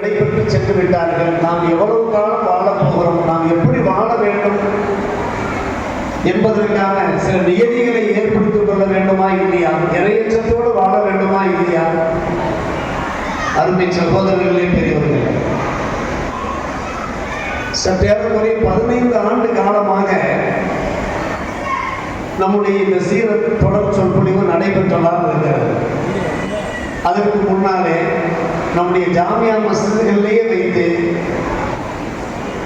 விடைபெற்று சென்று விட்டார்கள்? நாம் எவ்வளவு காலம் வாழப் போகிறோம்? நாம் எப்படி வாழ வேண்டும்? என்பதற்கான சில நியதிகளை ஏற்படுத்திக் கொள்ள வேண்டுமா இல்லையா? இறையற்றத்தோடு வாழ வேண்டுமா இல்லையா? அருமை சகோதரர்களே பெரியவர்கள். சற்றேறக்குறைய பதினைந்து ஆண்டு காலமாக நம்முடைய இந்த சீர தொடர் சொற்பொழிவு நடைபெற்றதாக இருக்கிறது. அதற்கு முன்னாலே நம்முடைய ஜாமியா மசிதிகளிலேயே வைத்து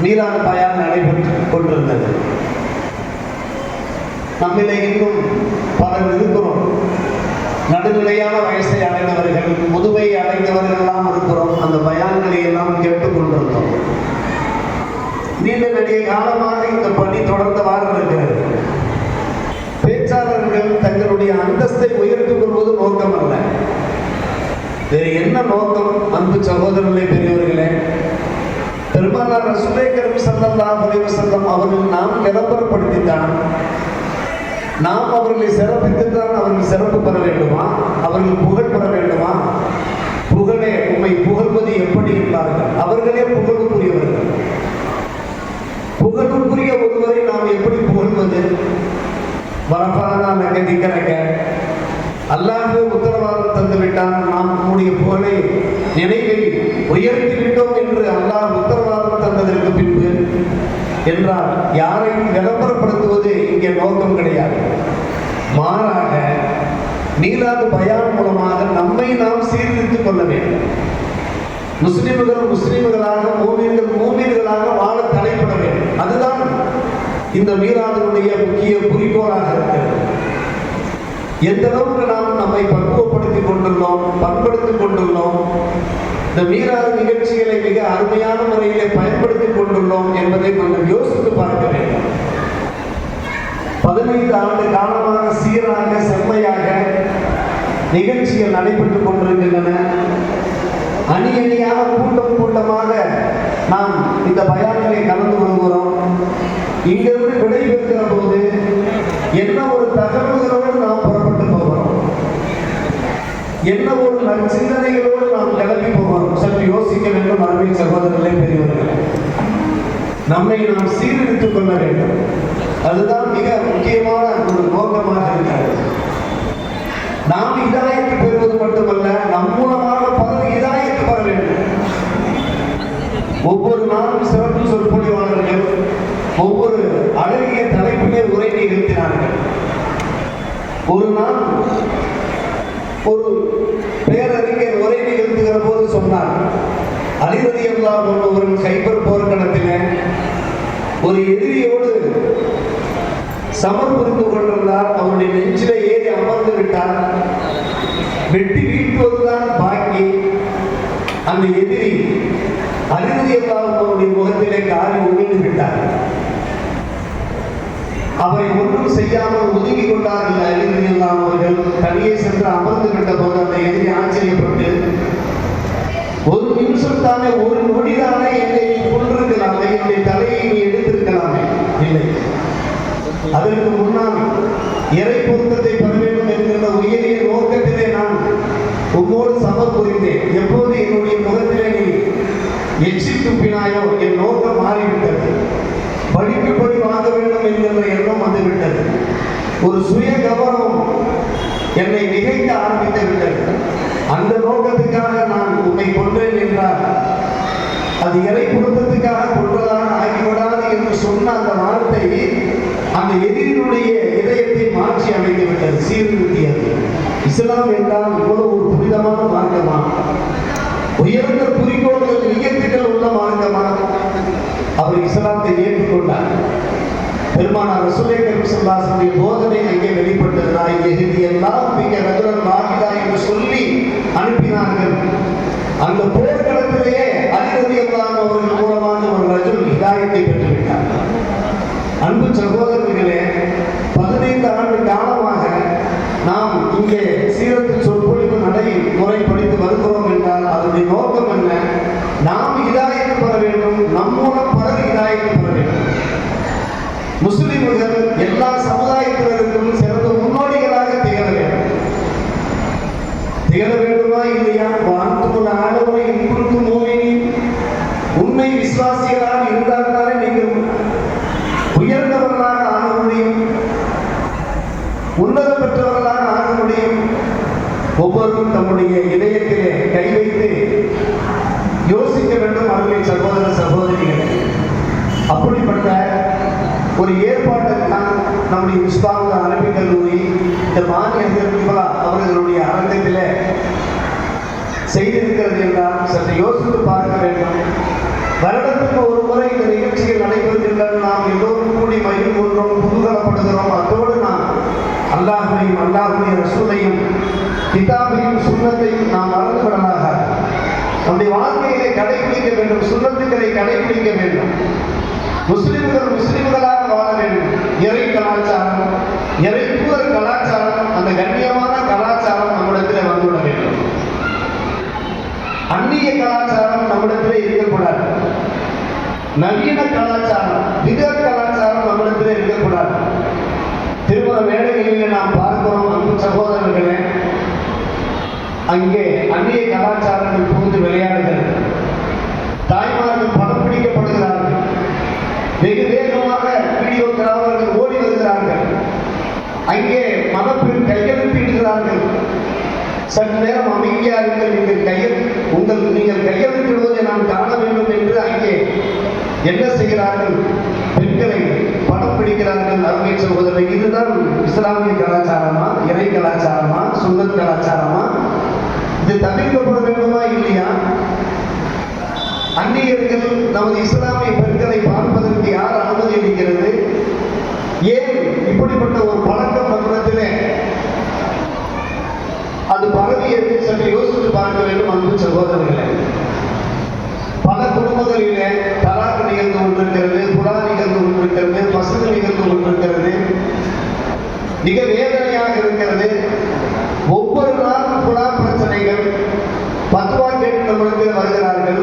மீரான் பயான் நடைபெற்று கொண்டிருந்தது. நம்மிலே இன்னும் பலர் இருக்கிறோம். நடுநிலையான வயசை அடைந்தவர்கள் முதுமை அடைந்தவர்கள்லாம் இருக்கிறோம். அந்த பயான்களை எல்லாம் கேட்டுக்கொண்டிருந்தோம். நீண்ட நெடிய காலமாக இந்த பணி தொடர்ந்தவாறு இருக்கிறது. பேச்சாளர்கள் தங்களுடைய அந்தஸ்தை உயர்த்திக் கொள்வது நோக்கம் அல்ல வேறு என்ன நோக்கம்? அன்பு சகோதரர்களே பெரியவர்களே பெருமானார் ரசூலை கரும் சல்லல்லாஹு அலைஹி வஸல்லம் அவர்கள் நாம் விளம்பரப்படுத்தித்தான் நாம் அவர்களை சிறப்பித்துத்தான் அவர்கள் சிறப்பு பெற வேண்டுமா? அவர்கள் புகழ் பெற வேண்டுமா? புகழே உண்மை புகழ்வது எப்படி என்றார்கள் அவர்களே புகழுக்குரியவர்கள். புகழுக்குரிய ஒருவரை நாம் எப்படி புகழ்வது? வரப்பானா நக நிக்கிறக்க அல்லாஹ் உத்தரவாதம் தந்துவிட்டான் நாம் நம்முடைய புகழை நினைவில் உயர்த்தி விட்டோம் என்று அல்லாஹ் உத்தரவாதம் தந்ததற்கு பின்பு என்றால் யாரையும் விளம்பரப்படுத்துவது இங்கே நோக்கம் கிடையாது. மாறாக நீலாது பயான் மூலமாக நம்மை நாம் சீர்திருத்திக் கொள்ள வேண்டும். முஸ்லிம்கள் முஸ்லிம்களாக மூமீன்கள் மூமீன்களாக வாழ தலைப்பட வேண்டும். அதுதான் இந்த மீராதனுடைய முக்கிய குறிக்கோளாக இருக்கிறது. எந்த அளவுக்கு நாம் நம்மை பக்குவப்படுத்திக் கொண்டுள்ளோம் பண்படுத்திக் கொண்டுள்ளோம் இந்த மீறாத நிகழ்ச்சிகளை மிக அருமையான முறையிலே பயன்படுத்திக் கொண்டுள்ளோம் என்பதை கொஞ்சம் யோசித்து பார்க்க வேண்டும். பதினைந்து ஆண்டு காலமாக சீராக செம்மையாக நிகழ்ச்சிகள் நடைபெற்றுக் கொண்டிருக்கின்றன. அணி அணியாக கூட்டம் கூட்டமாக நாம் இந்த பயான்களை கலந்து கொள்கிறோம். இங்கிருந்து என்ன ஒரு நற்சிந்தனைகளோடு நாம் கிளம்பி போவோம் சற்று யோசிக்க வேண்டும் அருமை சகோதரர்களே பெரியவர்களே. நம்மை நாம் சீரழித்துக் கொள்ள வேண்டும். அதுதான் மிக முக்கியமான ஒரு நோக்கமாக இருக்கிறது. நாம் இதாயத்தை பெறுவது மட்டுமல்ல நம் மூலமாக பலர் இதாயத்து பெற வேண்டும். ஒவ்வொரு நாளும் சிறப்பு சொற்பொழிவாளர்கள் ஒவ்வொரு அழகிய தலைப்பிலே உரை நிகழ்த்தினார்கள். ஒரு நாள் ஒரு பேரறிஞர் உரை நிகழ்த்துகிற போது சொன்னார் அலிரதி அல்லா ஒரு கைபர் போர்க்களத்திலே. ஒரு எதிரியோடு சமர் புரிந்து கொண்டிருந்தார். அவருடைய நெஞ்சில ஏறி அமர்ந்து விட்டார். வெட்டி வீழ்த்துவதுதான் பாக்கி. அந்த எதிரி அலிரதி அவருடைய முகத்திலே காரி உமிழ்ந்து விட்டார். அவரை ஒன்றும் செய்யாமல் ஒதுங்கி கொண்டார்கள். அலிரதி அவர்கள் தனியே சென்று அமர்ந்து விட்ட போது அந்த எதிரி ஆச்சரியப்பட்டு ஒரு நிமிஷம் தானே ஒரு நொடிதானே என்னை நீ கொண்டிருக்கலாமே என்னுடைய தலையை நீ எடுத்திருக்கலாமே. இல்லை. அதற்கு முன்னால் இறை பொருத்தத்தை பெற வேண்டும் என்கிற உயரிய நோக்கத்திலே நான் உம்மோடு சமர் புரிந்தேன் எப்போது என்னுடைய முகத்திலே நீ எச்சி துப்பினாயோ என் நோக்கம் மாறிவிட்டது படிப்பு படி வாங்க வேண்டும் என்கிற எண்ணம் வந்துவிட்டது ஒரு சுய கௌரவம் என்னை நிகழ்த்த ஆரம்பித்து விட்டது அந்த நோக்கத்துக்காக நான் உன்னை கொன்றேன் என்றார். அது இறை குடும்பத்துக்காக கொன்றதாக ஆகிவிடாது என்று சொன்ன அந்த வார்த்தை அந்த எதிரினுடைய இதயத்தை மாற்றி அமைத்து விட்டது சீர்திருத்தியது. இஸ்லாம் என்றால் இவ்வளவு ஒரு புனிதமான மார்க்கமா? உயர்ந்த குறிக்கோள்கள் நிகழ்த்துக்கள் உள்ள மார்க்கமா? அவர் இஸ்லாத்தை ஏற்றுக்கொண்டார். பெருமானார் ரசூலை கரும் சொல்லாசனுடைய போதனை அங்கே வெளிப்பட்டதாய் எஹதி எல்லாம் மிக ரகுரன் வாஹிதா என்று சொல்லி அனுப்பினார்கள். அந்த போர்க்களத்திலேயே அதிபதி அல்லாஹ் அவர்கள் மூலமாக ஒரு ரஜுல் ஹிதாயத்தை பெற்றுவிட்டார் அன்பு சகோதரர் பதினைந்து ஆண்டு காலமாக நாம் இங்கே சீரத்து சொற்பொழிவு நடை முறை படித்து வருகிறோம் என்றால் அதனுடைய நோக்கம் என்ன நாம் இதாயத்து பெற வேண்டும் நம் மூலம் பலர் இதாயத்து பெற வேண்டும் முஸ்லிம்கள் எல்லா சமுதாயத்தினருக்கும் சிறந்த முன்னோடிகளாக திகழ வேண்டும் திகழ வேண்டுமா இல்லையா வானத்துக்குள்ள ஆளுமை இன்புறுக்கும் மூவினி உண்மை விசுவாசிகளாக இருந்தால்தானே நீங்கள் உயர்ந்தவர்களாக ஆக முடியும் உன்னதம் பெற்றவர்களாக ஆக முடியும். ஒவ்வொருவரும் தம்முடைய இதயத்திலே கை வைத்து யோசிக்க வேண்டும் அருமை சகோதர சகோதரிகள். அப்படிப்பட்ட ஒரு ஏற்பாட்டை தான் நம்முடைய விஸ்வாங்க அரபி கல்லூரி இந்த மாநில அவர்களுடைய அரங்கத்தில் செய்திருக்கிறது என்றால் சற்று யோசித்து பார்க்க வேண்டும். வருடத்துக்கு ஒரு முறை இந்த நிகழ்ச்சிகள் நடைபெறுகின்றன. நாம் எல்லோரும் கூடி மகிழ் கொள்கிறோம் குதூகலப்படுகிறோம் அதோடு அல்லாஹையும் அல்லாஹுடைய ரசூலையும் கிதாபையும் சுண்ணத்தையும் நாம் மறந்துவிடலாக நம்முடைய வாழ்க்கையிலே கடைபிடிக்க வேண்டும் சுண்ணத்துக்களை கடைபிடிக்க வேண்டும். முஸ்லிம்கள் முஸ்லிம்களாக வாழ வேண்டும். இறை கலாச்சாரம் இறைப்புவர் கலாச்சாரம் அந்த கண்ணியமான கலாச்சாரம் நம்மிடத்தில் வந்துவிட வேண்டும். அந்நிய கலாச்சாரம் நம்மிடத்தில் இருக்கக்கூடாது. நவீன கலாச்சாரம் விதர் கலாச்சாரம் நம்மிடத்தில் இருக்கக்கூடாது. திருமண வேலைகளில் நாம் பார்க்கிறோம் அன்பு சகோதரர்களே அங்கே அந்நிய கலாச்சாரங்கள் புகுந்து விளையாடுகிறது. தாய்மார்கள் படம் பிடிக்கப்படுகிறார்கள். வெகு வேகமாக வீடியோக்கள் அவர்கள் ஓடி வருகிறார்கள். அங்கே மனப்பில் கையெழுத்திடுகிறார்கள் சற்று நேரம் அமைதியா இருங்கள் நீங்கள் கையெழு உங்கள் நீங்கள் கையெழுத்திடுவதை நாம் காண வேண்டும் என்று அங்கே என்ன செய்கிறார்கள்? இருக்கிறார்கள் அருமை சகோதரர் இதுதான் இஸ்லாமிய கலாச்சாரமா இறை கலாச்சாரமா சுந்தர் கலாச்சாரமா? இது தவிர்க்கப்பட வேண்டுமா இல்லையா? அந்நியர்கள் நமது இஸ்லாமிய பெண்களை பார்ப்பதற்கு யார் அனுமதி அளிக்கிறது ஏன் இப்படிப்பட்ட ஒரு பழக்கம் நம்மிடத்திலே அது பரவியது சற்று யோசித்து பார்க்க வேண்டும் அன்பு சகோதரர்களே பல குடும்பங்களிலே தலாக்கு நிகழ்ந்து கொண்டிருக்கிறது புலா நிகழ்ந்து கொண்டிருக்கிறது பசுது நிகழ்ந்து கொண்டிருக்கிறது மிக வேதனையாக இருக்கிறது. ஒவ்வொரு நாளும் புலா பிரச்சனைகள் பத்துவா கேட்டு வருகிறார்கள்.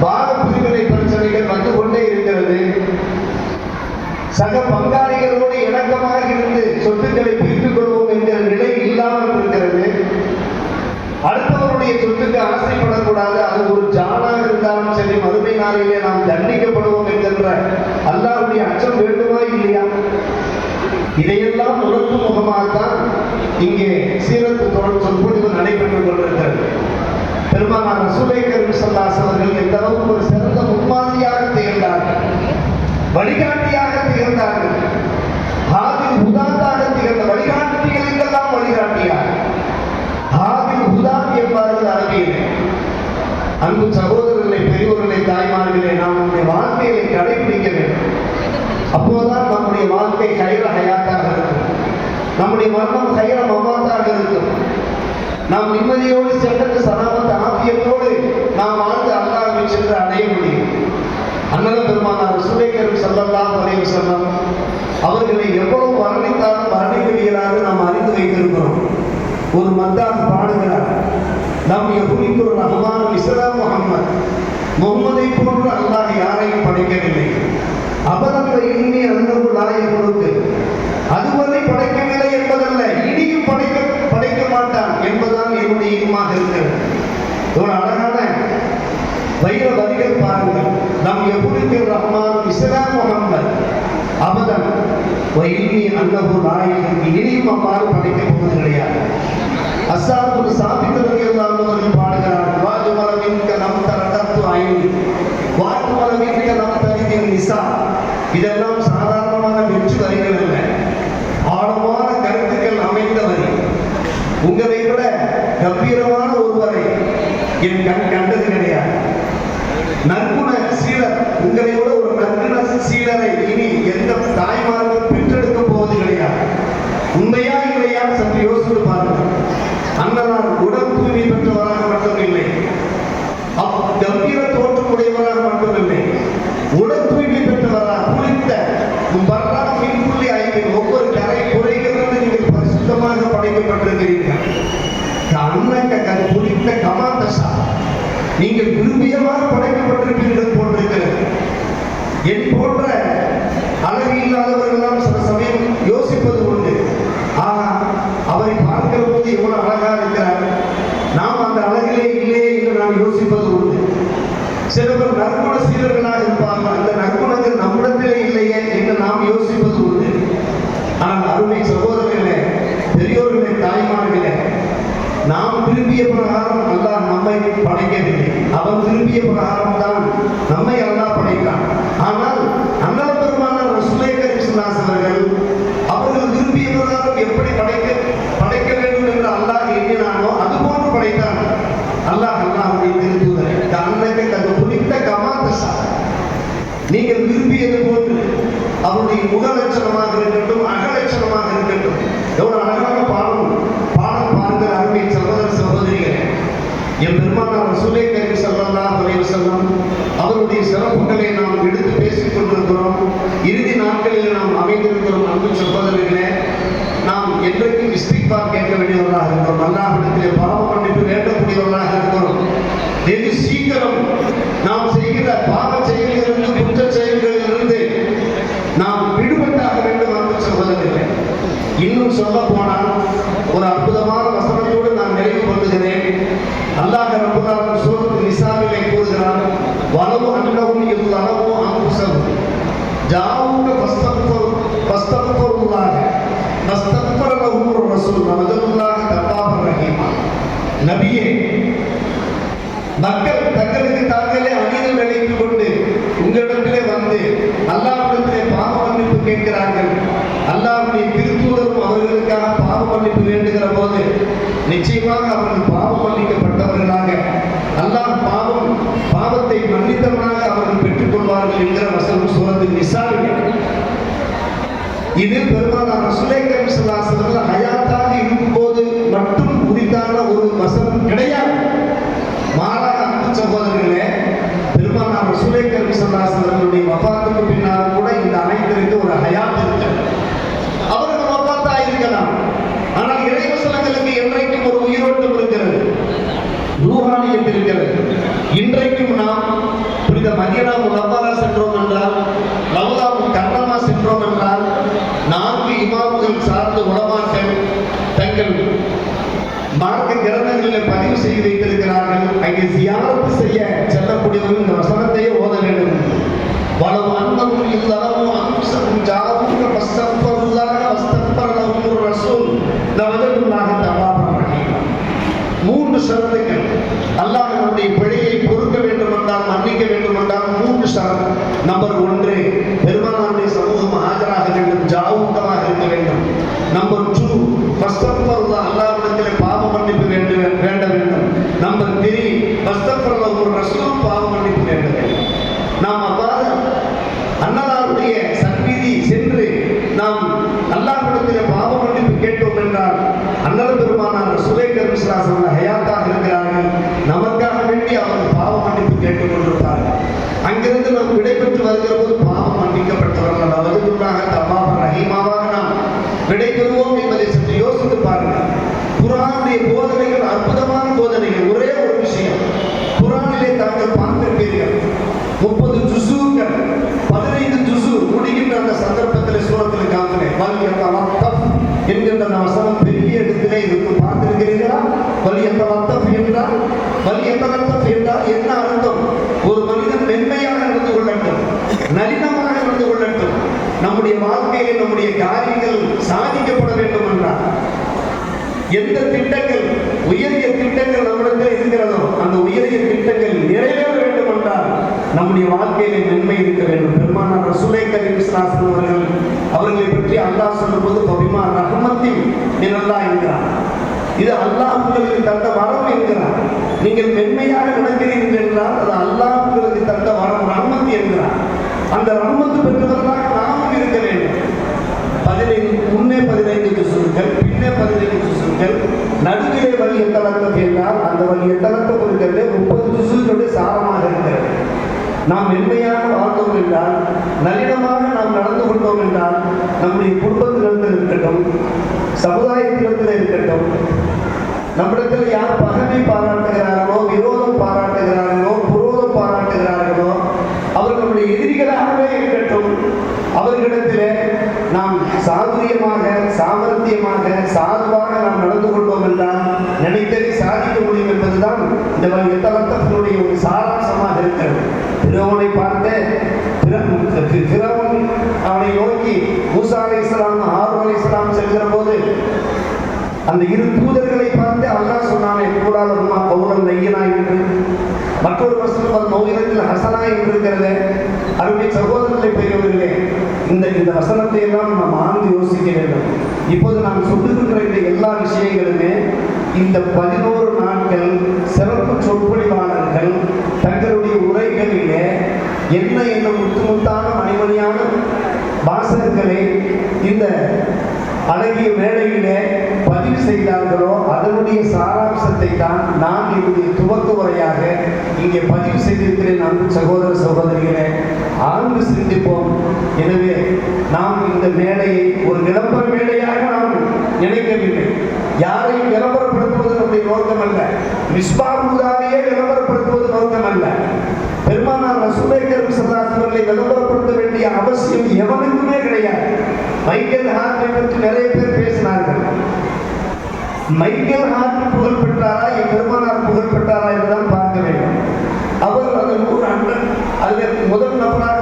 பாக பிரிவினை பிரச்சனைகள் வந்து கொண்டே இருக்கிறது. சக பங்காளிகளோடு இணக்கமாக இருந்து சொத்துக்களை பிரித்துக் கொள்வோம் என்கிற நிலை இல்லாமல் இருக்கிறது. அடுத்தவருடைய சொத்துக்கு ஆசைப்படக்கூடாது. அது ஒரு ஜானாக இருந்தாலும் சரி மறுமை நாளிலே நாம் தண்டிக்கப்படுவோம் என்கின்ற அல்லாவுடைய அச்சம் வேண்டுமா இல்லையா? இதையெல்லாம் உணர்த்தும் முகமாகத்தான் இங்கே சீரத்து தொடர் சொற்பொழிவு நடைபெற்றுக் கொண்டிருக்கிறது. பெருமானார் ரசூலை கரீம் ஸல்லல்லாஹு அவர்கள் எந்த அளவுக்கு ஒரு சிறந்த முன்மாதிரியாக திகழ்ந்தார்கள் வழிகாட்டியாக திகழ்ந்தார்கள் ஹாதில் உதாத்தாக திகழ்ந்த வழிகாட்டிகளுக்கெல்லாம் வழிகாட்டியார் ஹாதில் உதாத் என்பார்கள் அரபியிலே. அன்பு சகோதரர்களை பெரியோர்களை தாய்மார்களே நாம் நம்முடைய வாழ்க்கையை கடைபிடிக்க வேண்டும். அப்போதுதான் நம்முடைய வாழ்க்கை நம்முடைய மரணம் கைர மமாத்தாக இருக்கும். நாம் நிம்மதியோடு சென்று சலாமத் ஆபியத்தோடு நாம் வாழ்ந்து அல்லாஹ்வை சென்று அடைய முடியும். அண்ணல பெருமானார் சுலேகரும் செல்லல்லாம் வரைவு செல்லம் அவர்களை எவ்வளவு வர்ணித்தாலும் வர்ணிக்கிறீர்களாக நாம் அறிந்து வைத்திருக்கிறோம். ஒரு மத்தாக பாடுகிறார். நம் யகுலிக்கு ரஹ்மான் இஸ்லாம் முகம்மது முகமதை போன்று அல்லாஹ் யாரையும் படைக்கவில்லை. அபதந்த இன்னி நாயை கொடுத்து அதுவரை படை என்பதல்ல இனியும் படைக்க படைக்க மாட்டான் என்பதுதான் என்னுடைய ஈமாக இருக்கிறது ஒரு அழகான வைர வரிகள் பாருங்கள் நம் எபுரிக்கு ரஹ்மான் இஸ்லாம் முகம்மது. அவதன் இன்னி அன்னபு நாயகன் இனியும் அவ்வாறு படைக்கப் போவது கிடையாது அசாபுல் சாபித்தவர்கள் அவர்கள் பாடுகிறார் வாஜு மரமின்க நம் தரத்து ஐனி வாஜு மரமின்க நம் தரிதின் நிசா. இதெல்லாம் சாதாரணமான வெற்றி வரிகள் அல்ல. ஆழமான கருத்துக்கள் அமைந்த வரி. உங்களை விட கம்பீரமான ஒருவரை என் கண் கண்டது கிடையாது நற்குண சீலர் உங்களை விட ஒரு நற்குண சீலரை இனி எந்த தாய்மார்கள் பெற்றெடுக்க போவது கிடையாது உண்மையா இல்லையா சற்று யோசித்து பாருங்கள் அண்ணனார் உடல் தூய்மை பெற்றவராக மட்டும் இல்லை அப் கம்பீர தோற்றமுடையவராக மட்டும் இல்லை உடல் தூய்மை பெற்றவராக குளித்த வரலாறு மீன்குள்ளி ஐந்தில் ஒவ்வொரு கரை குறைகிறது நீங்கள் பரிசுத்தமாக படைக்கப்பட்டிருக்கிறீர்கள் அண்ணக்க கண் கமாந்தசா நீங்கள் விரும்பியமாக படைக்கப்பட்டிருப்பீர்கள் போன்றிருக்கிறது என் போன்ற அழகு இல்லாதவர்கள் எல்லாம் சமயம் யோசிப்பது உண்டு ஆனா அவரை பார்க்கிற போது எவ்வளவு அழகா இருக்கிறார் நாம் அந்த அழகிலே இல்லையே என்று நாம் யோசிப்பது உண்டு சில பேர் சீரர்களாக இருப்பார்கள் அந்த நற்குணங்கள் நம்மிடத்திலே இல்லையே என்று நாம் யோசிப்பது உண்டு ஆனால் அருமை சகோதரர்களே பெரியோர்களே தாய்மார்களே நாம் விரும்பிய பிரகாரம் அல்லாஹ் நம்மை படைக்கவில்லை அவன் பார்த்துதான் நம்மை அல்லாஹ் படைத்தான். ஆனால் அண்ணா பெருமான ரசுலே கரிசுல்லாஸ் அவர்கள் அவர்கள் விரும்பிய பிரகாரம் எப்படி படைக்க படைக்க வேண்டும் என்று அல்லாஹ் எண்ணினானோ அது போன்று படைத்தான். அல்லாஹ் அல்லாஹ்வுடைய திருத்தூதரை அன்னைக்கு தங்க புனித்த கமாத்தசா நீங்கள் விரும்பியது போன்று அவருடைய முகலட்சணமாக இருக்கட்டும் அக லட்சணமாக இருக்கட்டும் எவ்வளவு அழகான பாடம் பாடம் பார்க்கிற அருமை சகோதர சகோதரிகளே என் பெருமானார் ரசூலே கரீம் ஸல்லல்லாஹு அலைஹி வஸல்லம் அவருடைய சிறப்புகளை நாம் எடுத்து பேசிக் கொண்டிருக்கிறோம். இறுதி நாட்களில் நாம் அமைந்திருக்கிறோம் அன்பு சகோதரர்களே நாம் என்றைக்கும் இஸ்திக்பார் கேட்க வேண்டியவர்களாக இருக்கிறோம் அல்லாஹிடத்திலே பரவ மன்னிப்பு வேண்டக்கூடியவர்களாக இருக்கிறோம் வெகு சீக்கிரம் நாம் செய்கிற பாவ செயல்களிலிருந்து குற்ற செயல்களிலிருந்து நாம் விடுபட்டாக வேண்டும் அன்பு சகோதரர்களே இன்னும் சொல்ல போனால் ஒரு அற்புதமான வசனத்தோடு நான் நிறைவு கொள்ளுகிறேன் அல்லாஹ் ரப்புல்லாஹ் சூரத்து நிசாவிலே கூறுகிறான் வலவு அன்னவும் இல்லளவு அங்குசவும் ஜாவுக ஃபஸ்தக்ஃபர் ஃபஸ்தக்ஃபருல்லாஹ ஃபஸ்தக்ஃபர லஹும் ரசூல் வஜதுல்லாஹ தவ்வாபர் ரஹீமா. நபியே மக்கள் தங்களுக்கு தாங்களே அநீதம் நினைத்துக் கொண்டு உங்களிடத்திலே வந்து அல்லாஹ்விடத்திலே பாவ மன்னிப்பு கேட்கிறார்கள் அல்லாஹ்வுடைய திருத்தூதரும் அவர்களுக்காக பாவ மன்னிப்பு வேண்டுகிற போது நிச்சயமாக அவர்கள் பாவம் மன்னிக்கப்பட்டவர்களாக அல்லாஹ் பாவம் பாவத்தை மன்னித்தவனாக அவர்கள் பெற்றுக் கொள்வார்கள் என்கிற வசனம் சூரத்து நிசாவிலே இது பெருமானார் ரசூலை கரீம் ஸல்லல்லாஹு அலைஹி வஸல்லம் ஹயாத்தாக இருக்கும்போது மட்டும் உரித்தான ஒரு வசனம் கிடையாது বলবান அல்லாஹ்விடத்தில் பாவ மன்னிப்பு கேட்டோம் என்றால் அண்ணல் பெருமானார் சுலேகர் விஸ்வாசம் ஹயாத்தாக இருக்கிறார்கள். நமக்காக வேண்டி அவர்கள் பாவ மன்னிப்பு கேட்டுக் கொண்டிருப்பார்கள் அங்கிருந்து நாம் விடைபெற்று வருகிற போது பாவம் மன்னிக்கப்பட்டவர்கள் அவர்களுக்காக தப்பாக ரஹீமாவாக நாம் விடைபெறுவோம் என்பதை சற்று யோசித்து பாருங்கள். குரானுடைய போதனைகள் அற்புதமான போதனைகள் ஒரே ஒரு விஷயம். குரானிலே தாங்கள் பார்த்திருப்பீர்கள். முப்பது அந்த சந்தர்ப்பத்தில் சூரத்தில் காமினேன் வலியத்தவத்தப் என்கின்ற வசனம் பெரிய இடத்திலே இருந்து பார்த்திருக்கிறீர்களா? வலியத்தவத்தப் என்றால் வலியத்தவத்தப் என்றால் என்ன அர்த்தம்? ஒரு மனிதன் மென்மையாக நடந்து கொள்ளட்டும் நளினமாக நடந்து கொள்ளட்டும் நம்முடைய வாழ்க்கையில் நம்முடைய காரியங்கள் சாதிக்கப்பட வேண்டும் என்றால் எந்த திட்டங்கள் உயரிய திட்டங்கள் நம்மிடத்தில் இருக்கிறதோ அந்த உயரிய திட்டங்கள் நிறைவு நம்முடைய வாழ்க்கையிலே நன்மை இருக்க வேண்டும். பெருமானார் ரசூலை கரீம் இஸ்லாசன் அவர்கள் அவர்களை பற்றி அல்லாஹ் சொல்லும்போது பபிமா ரஹமத்தின் நிரல்லா என்கிறார். இது அல்லாஹ் உங்களுக்கு தந்த வரம் என்கிறார். நீங்கள் மென்மையாக நடக்கிறீர்கள் என்றால் அது அல்லாஹ் உங்களுக்கு தந்த வரம் ரஹமத் என்கிறார். அந்த ரஹமத்து பெற்றவர்களாக நாமும் இருக்க வேண்டும். பதினைந்து முன்னே பதினைந்து திசுகள் பின்னே பதினைந்து திசுகள் நடுவிலே வழி எத்தளத்தை கேட்டால் அந்த வழி எத்தளத்தை நாம் மென்மையாக வாழ்ந்தோம் என்றால் நளினமாக நாம் நடந்து கொண்டோம் என்றால் நம்முடைய குடும்பத்திலிருந்து இருக்கட்டும் சமுதாயத்திலிருந்து இருக்கட்டும். நம்மிடத்தில் யார் பகமை பாராட்டுகிறார்களோ விரோதம் பாராட்டுகிறார்களோ புரோதம் பாராட்டுகிறார்களோ அவர்களுடைய நம்முடைய எதிரிகளாகவே இருக்கட்டும். அவர்களிடத்தில் நாம் சாதுரியமாக சாமர்த்தியமாக சாதுவாக நாம் நடந்து கொண்டோம் என்றால் இந்த சாதிக்க முடியும் என்பதுதான் இந்த எத்தவத்தனுடைய ஒரு சாராம்சமாக இருக்கிறது? திருவனை பார்த்து அவனை நோக்கி மூசா அலை இஸ்லாம் ஹாரூன் அலை இஸ்லாம் செல்கிற போது அந்த இரு தூதர்களை பார்த்து அல்லாஹ் சொன்னானே கூடாதம்மா பௌரம் நையனா என்று. மற்றொரு வசனம் மௌலிகத்தில் ஹசனா என்று இருக்கிறது. அருமை சகோதரர்களை பெரியவர்களே இந்த இந்த வசனத்தை எல்லாம் நாம் ஆழ்ந்து யோசிக்க வேண்டும். இப்போது நாம் சொல்லுகின்ற இந்த எல்லா விஷயங்களுமே இந்த பதினோரு நாட்கள் சிறப்பு சொற்பொழிவாளர்கள் தங்களுடைய உரைகளிலே என்ன என்ன முத்துமுத்தான மணிமணியான வாசகங்களை இந்த அழகிய மேடையிலே பதிவு செய்தார்களோ அதனுடைய சாராம்சத்தை தான் நான் என்னுடைய துவக்க உரையாக இங்கே பதிவு செய்திருக்கிறேன் அன்பு சகோதர சகோதரிகளே. ஆழ்ந்து சிந்திப்போம். எனவே நாம் இந்த மேடையை ஒரு விளம்பர மேடையாக நாம் நினைக்கவில்லை. யாரையும் விளம்பரம் நோக்கம் அல்ல மிஸ்பாபுதாவையே விளம்பரப்படுத்துவது நோக்கம் அல்ல பெருமானார் ரசூலேக்கர் சதாசிவர்களை விளம்பரப்படுத்த வேண்டிய அவசியம் எவனுக்குமே கிடையாது. மைக்கேல் ஹார்ட்டை பற்றி நிறைய பேர் பேசினார்கள். மைக்கேல் ஹார்ட் புகழ் பெற்றாரா? என் பெருமானார் புகழ் பெற்றாரா? என்றுதான் பார்க்க வேண்டும். அவர் அந்த நூறு அண்ணன் அதில் முதல் நபராக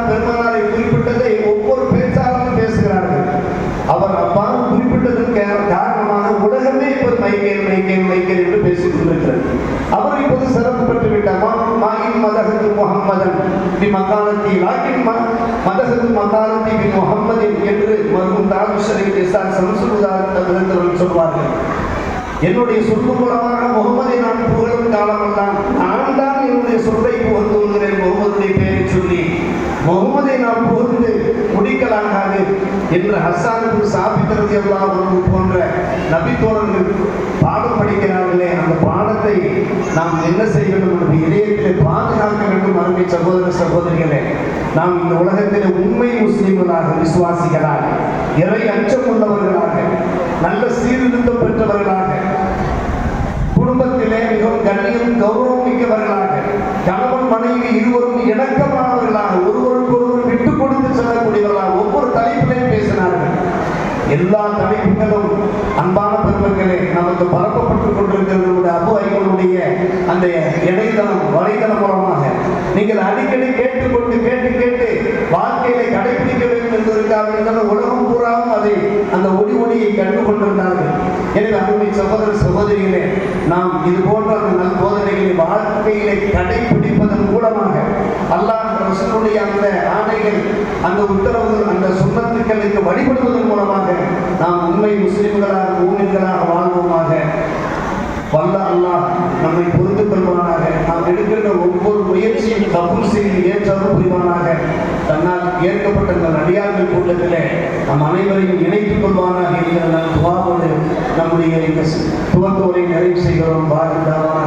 மைக்கேல் வைக்கேன் என்று பேசிக் கொண்டிருக்கிறது அவர் இப்போது சிறப்பு பெற்று விட்டார். மாயின் மதகத்து முகம்மதன் பி மக்காலத்தி லாக்கின் மதகத்து மக்காலத்தி பி முகம்மதின் என்று மருகும் தாலுஷரின் எஸ்ஆர் சம்சுதாரத்தவர்கள் சொல்வார்கள். என்னுடைய சொல்லு மூலமாக முகமதை நான் புகழும் காலமெல்லாம் நான் தான் என்னுடைய சொல்லை புகழ்ந்து கொள்கிறேன் முகமதுடைய பெயரை சொல்லி முகமதை நாம் புகழ்ந்து முடிக்கலாகாது என்று ஹசானுக்கு சாபித்திரதி எல்லாம் போன்ற நபித்தோழர்கள் பாடம் படிக்கிறார்களே அந்த பாடத்தை நாம் என்ன செய்ய வேண்டும்? என்று இதயத்திலே பாதுகாக்க வேண்டும் அருமை சகோதர சகோதரிகளே. நாம் இந்த உலகத்திலே உண்மை முஸ்லீம்களாக விசுவாசிகளாக இறை அச்சம் உள்ளவர்களாக நல்ல சீர்திருத்தம் பெற்றவர்களாக குடும்பத்திலே மிகவும் கண்ணியம் கௌரவம் மிக்கவர்களாக கணவன் மனைவி இருவரும் இணக்கமானவர்களாக ஒருவருக்கு ஒருவர் விட்டு கொடுத்து செல்லக்கூடியவர்களாக ஒவ்வொரு தலைப்பிலையும் பேசினார்கள். எல்லா தலைப்புகளும் அன்பான பெருமக்களே நமக்கு பரப்பப்பட்டுக் கொண்டிருக்கிறது அபு ஐவனுடைய அந்த இடைத்தளம் வலைதளம் மூலமாக. நீங்கள் அடிக்கடி கேட்டுக்கொண்டு கேட்டு கேட்டு வாழ்க்கையில கடைபிடிக்க வேண்டும் என்பதற்காக இருந்தாலும் உலகம் பூராவும் அதை அந்த ஒளி ஒளியை கண்டு கொண்டிருந்தார்கள். எனவே அருமை சகோதர நாம் இது போன்ற அந்த நல் போதனைகளை வாழ்க்கையிலே கடைபிடிப்பதன் மூலமாக அல்லாஹ் ரசூலுடைய அந்த ஆணைகள் அந்த உத்தரவுகள் அந்த சுண்ணத்துக்களுக்கு வழிபடுவதன் மூலமாக நாம் உண்மை முஸ்லிம்களாக ஊழியர்களாக வாழ்வோமாக. வல்ல அல்லாஹ் நம்மை புரிந்து கொள்வானாக நாம் எடுக்கின்ற ஒவ்வொரு முயற்சியும் கபூல் செய்து ஏற்றவர் புரிவானாக. தன்னால் ஏற்கப்பட்ட இந்த நடிகார்கள் கூட்டத்திலே நம் அனைவரையும் இணைத்துக் கொள்வானாக என்கிற நம் துவாவோடு நம்முடைய துவக்க உரை நிறைவு செய்கிறோம். பாரதாவான